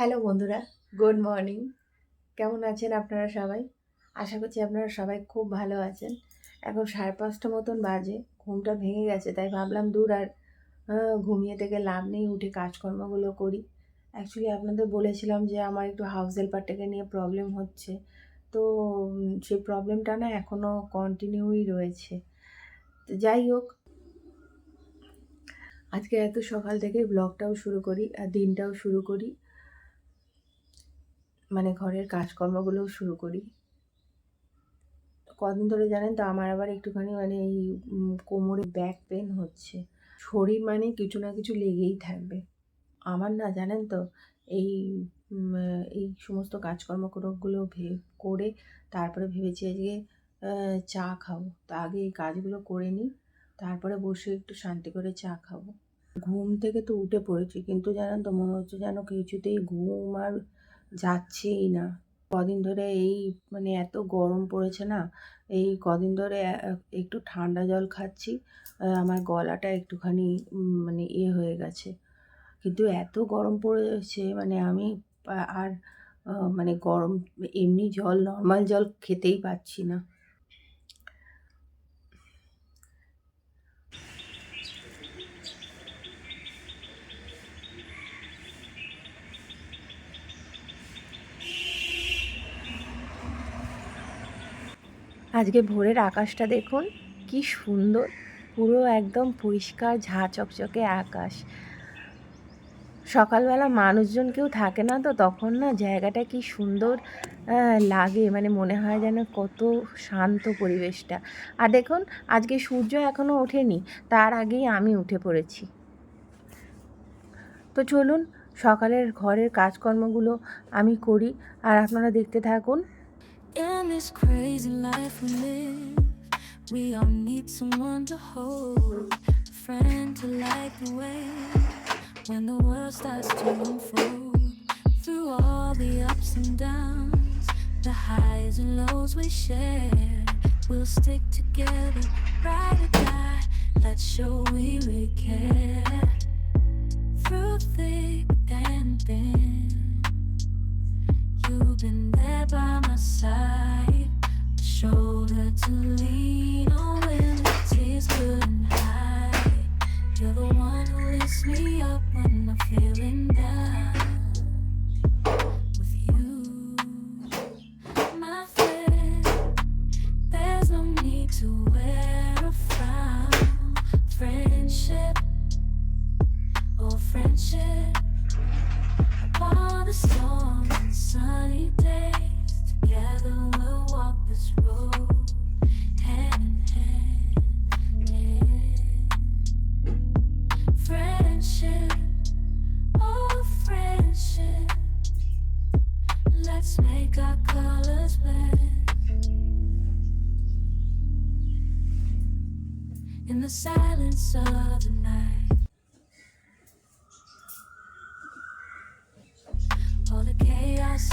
Hello বন্ধুরা, good morning. কেমন আছেন আপনারা সবাই? আশা করছি আপনারা সবাই খুব ভালো আছেন। এখন সাড়ে পাঁচটা মতন বাজে, ঘুমটা ভেঙে গেছে, তাই ভাবলাম দূর আর ঘুমিয়ে থেকে লাভ নেই, উঠে কাজকর্মগুলো করি। অ্যাকচুয়ালি আপনাদের বলেছিলাম যে আমার একটু হাউস হেল্পারটাকে নিয়ে প্রবলেম হচ্ছে। তো সেই প্রবলেমটা না এখনও কন্টিনিউই রয়েছে। যাই হোক, আজকে এত সকাল থেকে ব্লগটাও শুরু করি আর দিনটাও শুরু করি। মানে ঘরের কাজকর্মগুলোও শুরু করি। কদিন ধরে জানেন তো, আমার আবার একটুখানি মানে এই কোমরে ব্যাক পেন হচ্ছে। শরীর মানে কিছু না কিছু লেগেই থাকবে। আমার না জানেন তো, এই এই সমস্ত কাজকর্মগুলো ভে করে তারপরে ভেবেছি আজকে চা খাব। তা আগে এই কাজগুলো করে নিই, তারপরে বসে একটু শান্তি করে চা খাব। ঘুম থেকে তো উঠে পড়েছি, কিন্তু জানেন তো মনে হচ্ছে যেন কিছুতেই ঘুম আর যাচ্ছেই না। কদিন ধরে এই মানে এত গরম পড়েছে না, এই কদিন ধরে একটু ঠান্ডা জল খাচ্ছি আমার গলাটা একটুখানি মানে এ হয়ে গেছে। কিন্তু এত গরম পড়েছে মানে আমি আর মানে গরম, এমনি জল, নর্মাল জল খেতেই পাচ্ছি না। আজকে ভোরের আকাশটা দেখুন, কি সুন্দর। পুরো একদম পরিষ্কার, ঝাঁ চকচকে আকাশ। সকালবেলা মানুষজন কেউ থাকে না তো, তখন না জায়গাটা কি সুন্দর লাগে। মানে মনে হয় যেন কত শান্ত পরিবেশটা। আর দেখুন, আজকে সূর্য এখনও ওঠেনি, তার আগেই আমি উঠে পড়েছি। তো চলুন, সকালের ঘরের কাজকর্মগুলো আমি করি। আর আপনারা দেখতে থাকুন In this crazy life we live, we all need someone to hold, a friend to light the way when the world starts to unfold. Through all the ups and downs, the highs and lows we share, we'll stick together, ride or die. Let's show we really care. Through thick and thin. You've there by my side, shoulder to lean on when the tears couldn't hide. You're the one who lifts me up when I'm feeling down.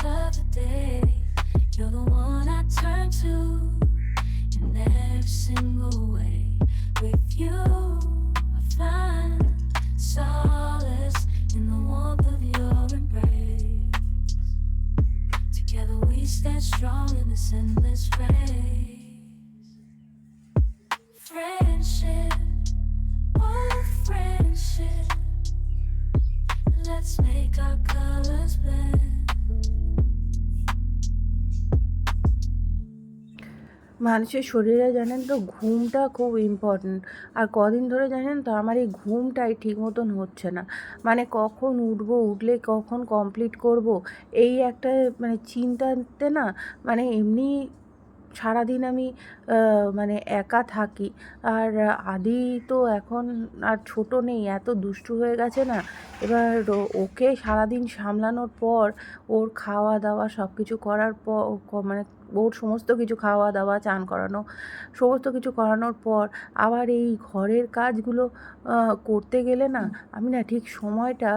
Of the day. You're the one I turn to in every single way. With you, I find solace in the warmth of your embrace. Together we stand strong in this endless race. Friendship, oh friendship. Let's make our colors blend. মানুষের শরীরে জানেন তো ঘুমটা খুব important আর কদিন ধরে জানেন তো আমার এই ঘুমটাই ঠিক মতন হচ্ছে না। মানে কখন উঠবো, উঠলে কখন কমপ্লিট করব, এই একটা মানে চিন্তাতে না মানে এমনি সারাদিন আমি মানে একা থাকি। আর আদি তো এখন আর ছোট নেই, এত দুষ্টু হয়ে গেছে না। এবার ওকে সারাদিন সামলানোর পর ওর খাওয়া দাওয়া সব কিছু করার পর মানে ওর সমস্ত কিছু খাওয়া দাওয়া চান করানো সমস্ত কিছু করানোর পর আবার এই ঘরের কাজগুলো করতে গেলে না আমি না ঠিক সময়টা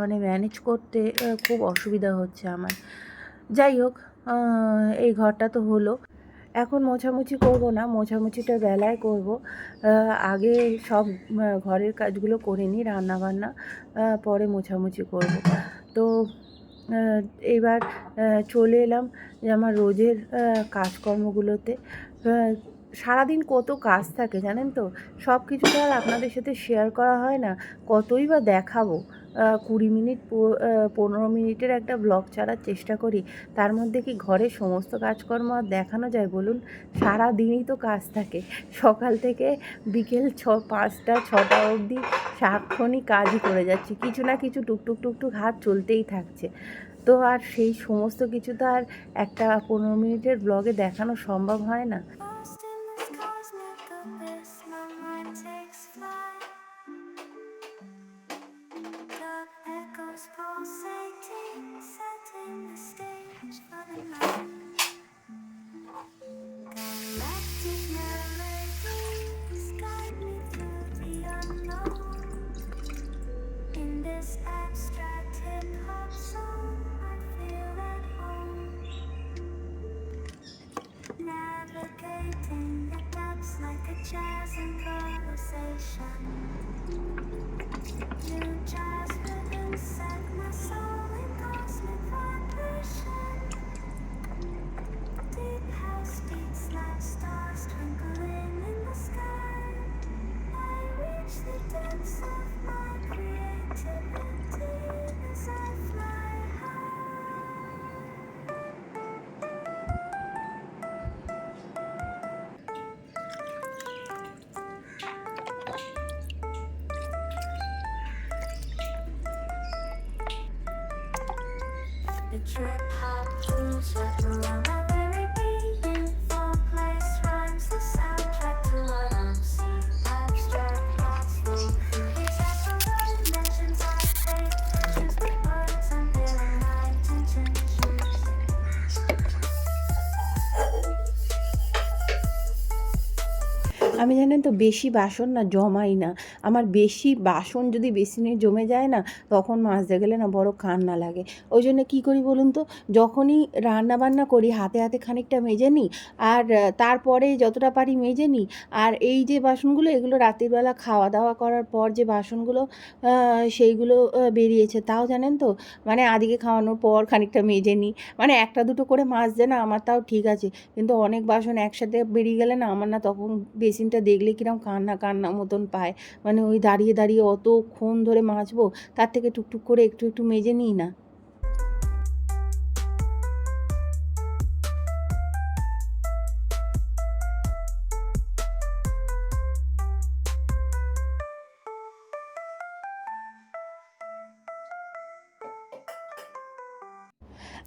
মানে ম্যানেজ করতে খুব অসুবিধা হচ্ছে আমার। যাই হোক এই ঘরটা তো হলো। এখন মোছামুছি করব না মোছামুছিটা বেলায় করব। আগে সব ঘরের কাজগুলো করে নিই রান্নাবান্না পরে মোছামুছি করব। তো এবার চলে এলাম যে আমার রোজের কাজকর্মগুলোতে। সারাদিন কত কাজ থাকে জানেন তো? সব কিছু তো আর আপনাদের সাথে শেয়ার করা হয় না। কতই বা দেখাবো। কুড়ি মিনিট পনেরো মিনিটের একটা ব্লগ ছাড়ার চেষ্টা করি। তার মধ্যে কি ঘরে সমস্ত কাজকর্ম আর দেখানো যায় বলুন? সারা দিনই তো কাজ থাকে। সকাল থেকে বিকেল ছ, পাঁচটা, ছটা অবধি সারাক্ষণই কাজই করে যাচ্ছি। কিছু না কিছু টুকটুক টুকটুক হাত চলতেই থাকছে। তো আর সেই সমস্ত কিছু তো আর একটা পনেরো মিনিটের ব্লগে দেখানো সম্ভব হয় না। jazz and conversation. New. আমি জানেন তো বেশি বাসন না জমাই না। আমার বেশি বাসন যদি বেসিনে জমে যায় না, তখন মাজতে গেলে না বড় কান্না লাগে। ওই জন্য কী করি বলুন তো? যখনই রান্না বান্না করি, হাতে হাতে খানিকটা মেজে নিই, আর তারপরে যতটা পারি মেজে নিই, আর এই যে বাসনগুলো, এগুলো রাত্রিবেলা খাওয়া দাওয়া করার পর যে বাসনগুলো সেইগুলো বেরিয়েছে, তাও জানেন তো? মানে আদিকে খাওয়ানোর পর খানিকটা মেজে নিই। মানে একটা দুটো করে মাজতে না, আমার তাও ঠিক আছে। কিন্তু অনেক বাসন একসাথে বেরিয়ে গেলে না, আমার না তখন বেসিনটা দেখলে কিরম কান্না কান্না মতন পায়। মানে ওই দাঁড়িয়ে দাঁড়িয়ে অতক্ষণ ধরে মাজবো তার থেকে টুকটুক করে একটু একটু মেজে নিই না।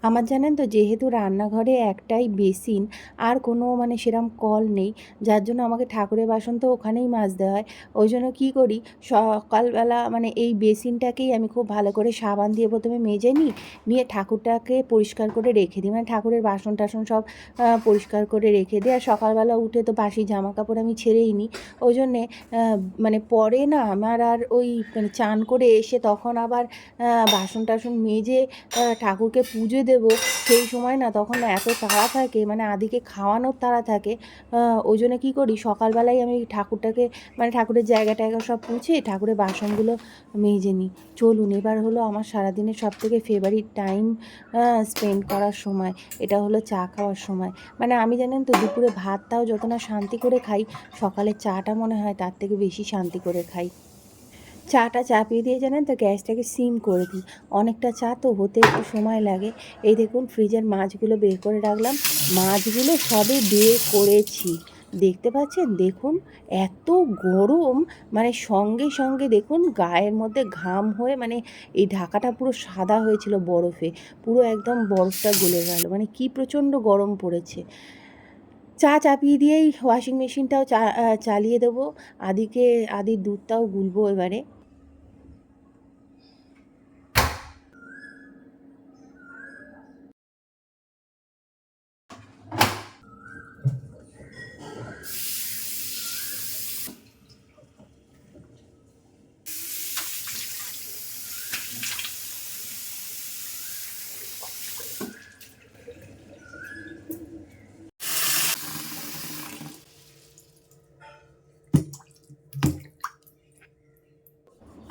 আমার জানেন তো, যেহেতু রান্নাঘরে একটাই বেসিন, আর কোনো মানে সেরম কল নেই, যার জন্য আমাকে ঠাকুরের বাসন তো ওখানেই মাজতে হয়। ওই জন্য কী করি, সকালবেলা মানে এই বেসিনটাকেই আমি খুব ভালো করে সাবান দিয়ে প্রথমে মেজে নিই, নিয়ে ঠাকুরটাকে পরিষ্কার করে রেখে দিই। মানে ঠাকুরের বাসন টাসন সব পরিষ্কার করে রেখে দিই। আর সকালবেলা উঠে তো বাসি জামা কাপড় আমি ছেড়েই নিই। ওই জন্যে মানে পরে না আমার আর ওই মানে চান করে এসে তখন আবার বাসন টাসন মেজে ঠাকুরকে পুজো দেব, সেই সময় না তখন না এত তাড়া থাকে মানে আদিকে খাওয়ানোর তাড়া থাকে। ওই জন্য কী করি, সকালবেলায় আমি ঠাকুরটাকে মানে ঠাকুরের জায়গা টায়গা সব পুছে ঠাকুরের বাসনগুলো মেজে নিই। চলুন, এবার হলো আমার সারাদিনের সব থেকে ফেভারিট টাইম স্পেন্ড করার সময়, এটা হলো চা খাওয়ার সময়। মানে আমি জানেন তো, দুপুরে ভাতটাও যত না শান্তি করে খাই, সকালে চাটা মনে হয় তার থেকে বেশি শান্তি করে খাই। চাটা চাপিয়ে দিয়ে জানেন তো গ্যাসটাকে সিম করে দিই। অনেকটা চা তো হতে একটু সময় লাগে। এই দেখুন, ফ্রিজের মাছগুলো বের করে রাখলাম। মাছগুলো সবে বের করেছি। দেখতে পাচ্ছেন? দেখুন, এত গরম। মানে সঙ্গে সঙ্গে দেখুন, গায়ের মধ্যে ঘাম হয়ে মানে এই ঢাকাটা পুরো সাদা হয়েছিল বরফে। পুরো একদম বরফটা গলে গেল। মানে কি প্রচণ্ড গরম পড়েছে। চা চাপিয়ে দিয়েই ওয়াশিং মেশিনটাও চা চালিয়ে দেবো। আদিকে, আদির দুধটাও গুলবো এবারে।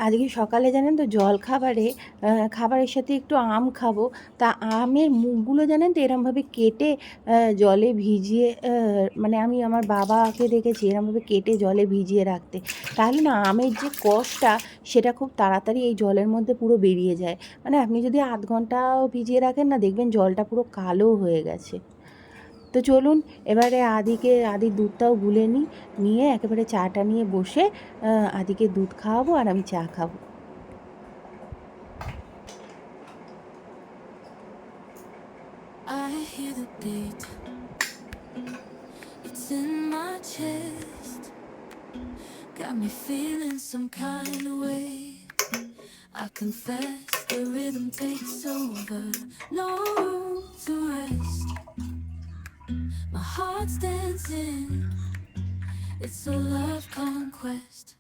আজকে সকালে জানেন তো জল খাবারে খাবারের সাথে একটু আম খাব। তা আমের মুখগুলো জানেন তো এরমভাবে কেটে জলে ভিজিয়ে মানে আমি আমার বাবাকে দেখেছি এরমভাবে কেটে জলে ভিজিয়ে রাখতে। তাহলে না আমের যে কষটা, সেটা খুব তাড়াতাড়ি এই জলের মধ্যে পুরো বেরিয়ে যায়। মানে আপনি যদি আধ ঘন্টাও ভিজিয়ে রাখেন না, দেখবেন জলটা পুরো কালো হয়ে গেছে। তো চলুন এবারে আদিকে আদির দুধটাও গুলে নিই নিয়ে একেবারে চাটা নিয়ে বসে আদিকে দুধ খাওয়াবো আর আমি চা খাব। I confess the rhythm takes over, no room to rest. Heart's dancing. It's a love conquest.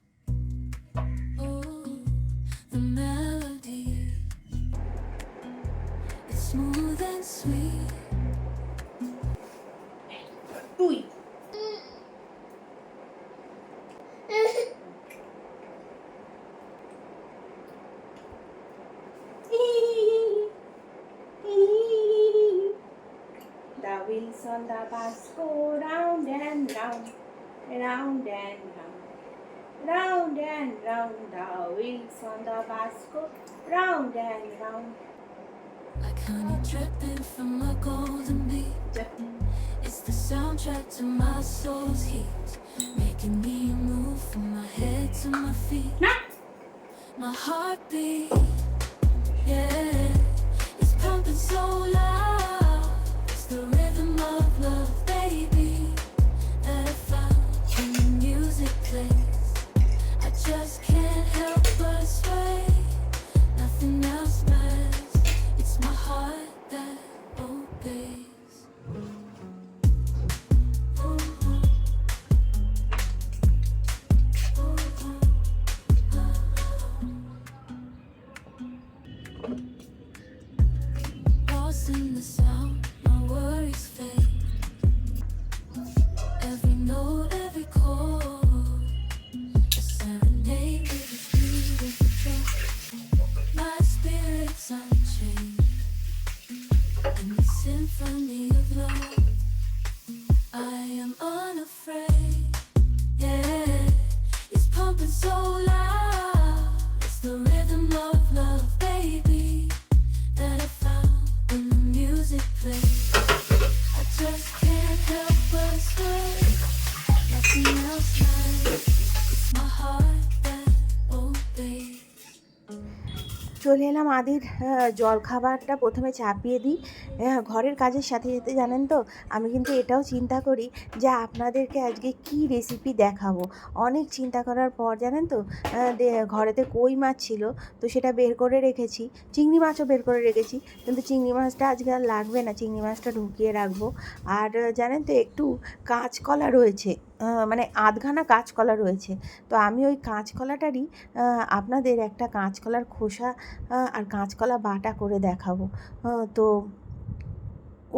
The bus go round and round, round and round, round and round. The wheels on the bus go round and round. Like honey dripping from a golden beat. It's the soundtrack to my soul's heat. Making me move from my head to my feet. My heartbeat, এলাম আদির আহ, জল খাবারটা প্রথমে চাপিয়ে দিই। ঘরের কাজের সাথে সাথে জানেন তো আমি কিন্তু এটাও চিন্তা করি যে আপনাদেরকে আজকে কি রেসিপি দেখাবো। অনেক চিন্তা করার পর জানেন তো ঘরেতে কই মাছ ছিল তো সেটা বের করে রেখেছি। চিংড়ি মাছও বের করে রেখেছি কিন্তু চিংড়ি মাছটা আজকে আর লাগবে না চিংড়ি মাছটা ঢুকিয়ে রাখব। আর জানেন তো একটু কাঁচকলা রয়েছে। মানে আধখানা কাঁচকলা রয়েছে। তো আমি ওই কাঁচকলাটারই আপনাদের একটা কাঁচকলার খোসা আর কাঁচকলা বাটা করে দেখাবো। তো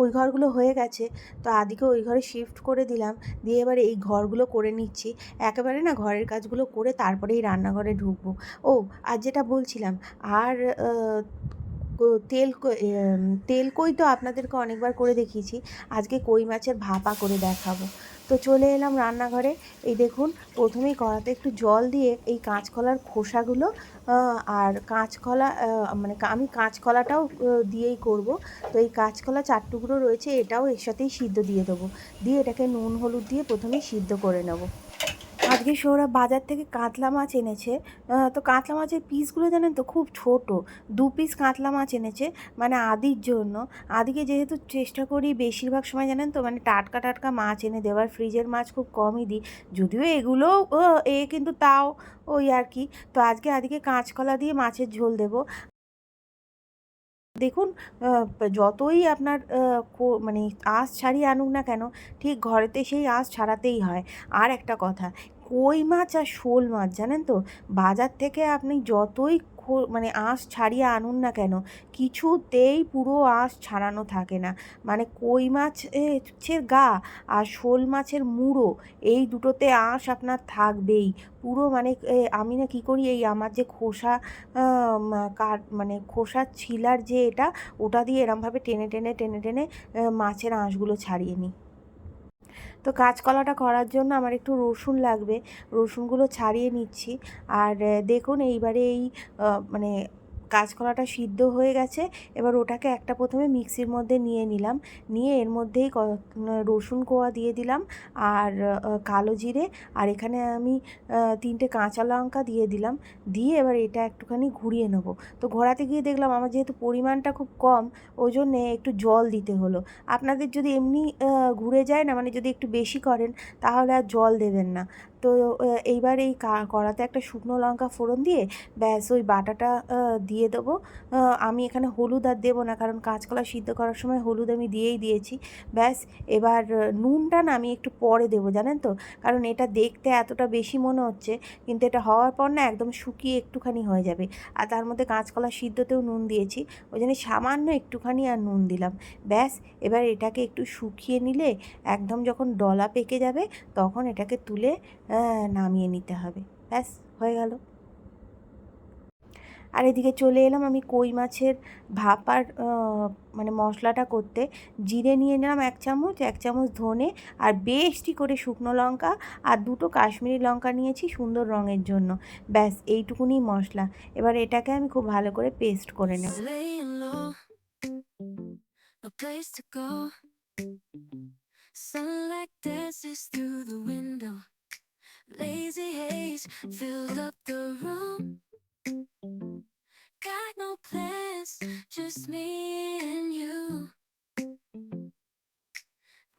ওই ঘরগুলো হয়ে গেছে। তো আদিকে ওই ঘরে শিফট করে দিলাম। দিয়ে এবারে এই ঘরগুলো করে নিচ্ছি। একেবারে না ঘরের কাজগুলো করে তারপরেই রান্নাঘরে ঢুকবো। ও, আর যেটা বলছিলাম, আর তেল তেল কই তো আপনাদেরকে অনেকবার করে দেখিয়েছি। আজকে কই মাছের ভাপা করে দেখাবো। তো চলে এলাম রান্নাঘরে। এই দেখুন, প্রথমেই কড়াতে একটু জল দিয়ে এই কাঁচকলার খোসাগুলো আর কাঁচকলা মানে আমি কাঁচকলাটাও দিয়েই করব। তো এই কাঁচকলা চার টুকরো রয়েছে, এটাও এর সাথেই সিদ্ধ দিয়ে দেবো। দিয়ে এটাকে নুন, হলুদ দিয়ে প্রথমেই সিদ্ধ করে নেব। আজকে সৌরভ বাজার থেকে কাতলা মাছ এনেছে। তো কাতলা মাছের পিসগুলো জানেন তো খুব ছোট। দু পিস কাতলা মাছ এনেছে মানে আদির জন্য। আদিকে যেহেতু চেষ্টা করি বেশিরভাগ সময় জানেন তো মানে টাটকা টাটকা মাছ এনে দেওয়ার ফ্রিজের মাছ খুব কমই দিই। যদিও এগুলো এ কিন্তু তাও ওই আর কি। তো আজকে আদিকে কাঁচকলা দিয়ে মাছের ঝোল দেবো। দেখুন যতই আপনার মানে আঁশ ছাড়িয়ে আনুক না কেন, ঠিক ঘরেতে সেই আঁশ ছাড়াতেই হয়। আর একটা কথা, কই মাছ আর শোল মাছ জানেন তো? বাজার থেকে আপনি যতই খো- মানে আঁশ ছাড়িয়ে আনুন না কেন, কিছুতেই পুরো আঁশ ছাড়ানো থাকে না। মানে কই মাছের গা আর শোল মাছের মুড়ো, এই দুটোতে আঁশ আপনার থাকবেই। পুরো মানে আমি না কী করি, এই আমার যে খোসা কার মানে খোসার ছিলার যে এটা, ওটা দিয়ে এরমভাবে টেনে টেনে টেনে টেনে মাছের আঁশগুলো ছাড়িয়ে নিই। তো কাঁচকলাটা করার জন্য আমার একটু রসুন লাগবে। রসুনগুলো ছাড়িয়ে নিচ্ছি। আর দেখুন এইবারে এই মানে কাঁচকলাটা সিদ্ধ হয়ে গেছে। এবার ওটাকে একটা প্রথমে মিক্সির মধ্যে নিয়ে নিলাম। নিয়ে এর মধ্যেই রসুন কোয়া দিয়ে দিলাম আর কালো জিরে। আর এখানে আমি তিনটে কাঁচা লঙ্কা দিয়ে দিলাম। দিয়ে এবার এটা একটুখানি ঘুরিয়ে নেব। তো ঘোরাতে গিয়ে দেখলাম আমার যেহেতু পরিমাণটা খুব কম ওই জন্যে একটু জল দিতে হলো। আপনাদের যদি এমনি ঘুরে যায় না মানে যদি একটু বেশি করেন, তাহলে আর জল দেবেন না। তো এইবার এই কড়াতে একটা শুকনো লঙ্কা ফোড়ন দিয়ে ব্যাস ওই বাটাটা দিয়ে দেবো। আমি এখানে হলুদ আর দেবো না, কারণ কাঁচকলা সিদ্ধ করার সময় হলুদ আমি দিয়েই দিয়েছি। ব্যাস, এবার নুনটা না আমি একটু পরে দেবো, জানেন তো? কারণ এটা দেখতে এতটা বেশি মনে হচ্ছে, কিন্তু এটা হওয়ার পর না একদম শুকিয়ে একটুখানি হয়ে যাবে। আর তার মধ্যে কাঁচকলা সিদ্ধতেও নুন দিয়েছি, ওই জন্য সামান্য একটুখানি আর নুন দিলাম। ব্যাস, এবার এটাকে একটু শুকিয়ে নিলে একদম যখন ডলা পেকে যাবে, তখন এটাকে তুলে নামিয়ে নিতে হবে। ব্যাস, হয়ে গেল। আর এদিকে চলে এলাম আমি কই মাছের ভাপার মানে মশলাটা করতে। জিরে নিয়ে নিলাম এক চামচ এক চামচ ধনে আর বেশটি করে শুকনো লঙ্কা আর দুটো কাশ্মীরি লঙ্কা নিয়েছি সুন্দর রঙের জন্য। ব্যাস, এইটুকুনি মশলা। এবার এটাকে আমি খুব ভালো করে পেস্ট করে নেব. Sunlight dances through the window. Lazy haze filled up the room. Got no plans, just me and you.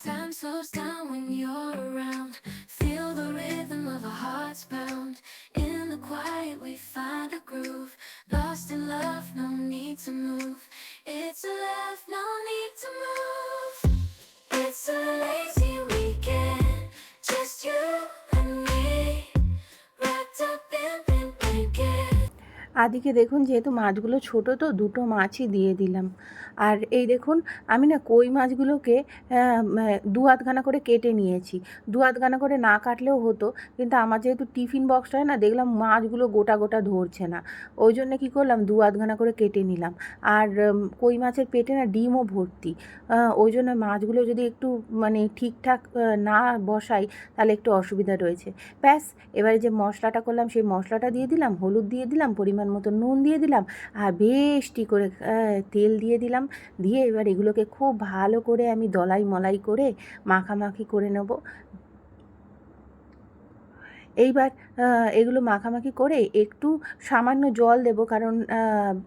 Time slows down when you're around. Feel the rhythm of our hearts pound. In the quiet, we find a groove. Lost in love, no need to move. It's a love, no need to move. It's a lazy আদিকে দেখুন, যেহেতু মাছগুলো ছোট তো দুটো মাছই দিয়ে দিলাম। আর এই দেখুন, আমি না কই মাছগুলোকে দু আধখানা করে কেটে নিয়েছি। দু আধখানা করে না কাটলেও হতো, কিন্তু আমার যেহেতু টিফিন বক্সটা হয় না, দেখলাম মাছগুলো গোটা গোটা ধরছে না। ওই জন্য কী করলাম, দু আধখানা করে কেটে নিলাম। আর কই মাছের পেটে না ডিমও ভর্তি। ওই জন্য মাছগুলো যদি একটু মানে ঠিকঠাক না বসাই, তাহলে একটু অসুবিধা রয়েছে। ব্যাস, এবারে যে মশলাটা করলাম, সেই মশলাটা দিয়ে দিলাম, হলুদ দিয়ে দিলাম, পরিমাণ মতো নুন দিয়ে দিলাম আর বেশটি করে তেল দিয়ে দিলাম। দিয়ে এবার এগুলোকে খুব ভালো করে আমি দলাই মলাই করে মাখামাখি করে নেব। এইবার এগুলো মাখামাখি করে একটু সামান্য জল দেব কারণ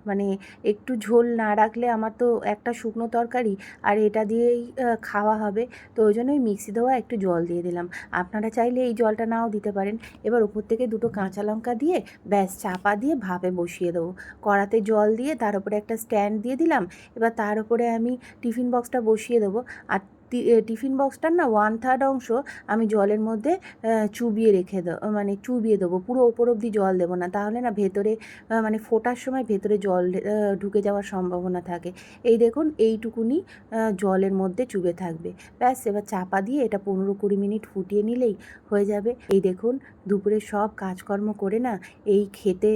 মানে একটু ঝোল না রাখলে আমার তো একটা শুকনো তরকারি আর এটা দিয়েই খাওয়া হবে। তো ওই জন্যই মিক্সি দেওয়া একটু জল দিয়ে দিলাম। আপনারা চাইলে এই জলটা নাও দিতে পারেন। এবার উপর থেকে দুটো কাঁচা লঙ্কা দিয়ে ব্যাস চাপা দিয়ে ভাপে বসিয়ে দেবো। কড়াতে জল দিয়ে তার উপরে একটা স্ট্যান্ড দিয়ে দিলাম। এবার তার উপরে আমি টিফিন বক্সটা বসিয়ে দেবো। আর টিফিন বক্সটার না ওয়ান থার্ড অংশ আমি জলের মধ্যে চুবিয়ে রেখে দেবো মানে চুবিয়ে দেবো, পুরো ওপর অবধি জল দেবো না। তাহলে না ভেতরে মানে ফোটার সময় ভেতরে জল ঢুকে যাওয়ার সম্ভাবনা থাকে। এই দেখুন, এইটুকুনি জলের মধ্যে চুবে থাকবে। ব্যাস, এবার চাপা দিয়ে এটা পনেরো কুড়ি মিনিট ফুটিয়ে নিলেই হয়ে যাবে। এই দেখুন দুপুরে সব কাজকর্ম করে না এই খেতে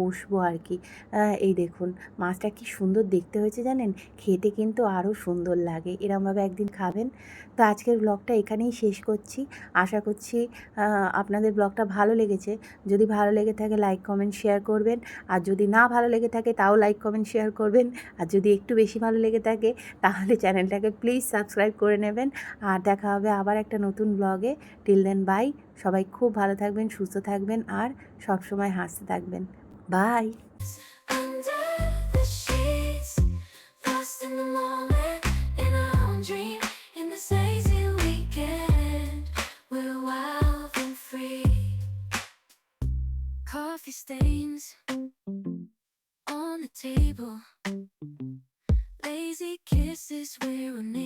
বসবো আর কি। এই দেখুন, মাছটা কি সুন্দর দেখতে হয়েছে জানেন? খেতে কিন্তু আরও সুন্দর লাগে। এরমভাবে একদিন খাবেন। তো আজকের ব্লগটা এখানেই শেষ করছি। আশা করছি আপনাদের ব্লগটা ভালো লেগেছে। যদি ভালো লেগে থাকে লাইক কমেন্ট শেয়ার করবেন। আর যদি না ভালো লেগে থাকে, তাও লাইক কমেন্ট শেয়ার করবেন। আর যদি একটু বেশি ভালো লেগে থাকে, তাহলে চ্যানেলটাকে প্লিজ সাবস্ক্রাইব করে নেবেন। আর দেখা হবে আবার একটা নতুন ব্লগে টিল দেন বাই সবাই খুব ভালো থাকবেন সুস্থ থাকবেন আর সবসময় হাসতে থাকবেন bye. Coffee stains on the table, lazy kisses we're.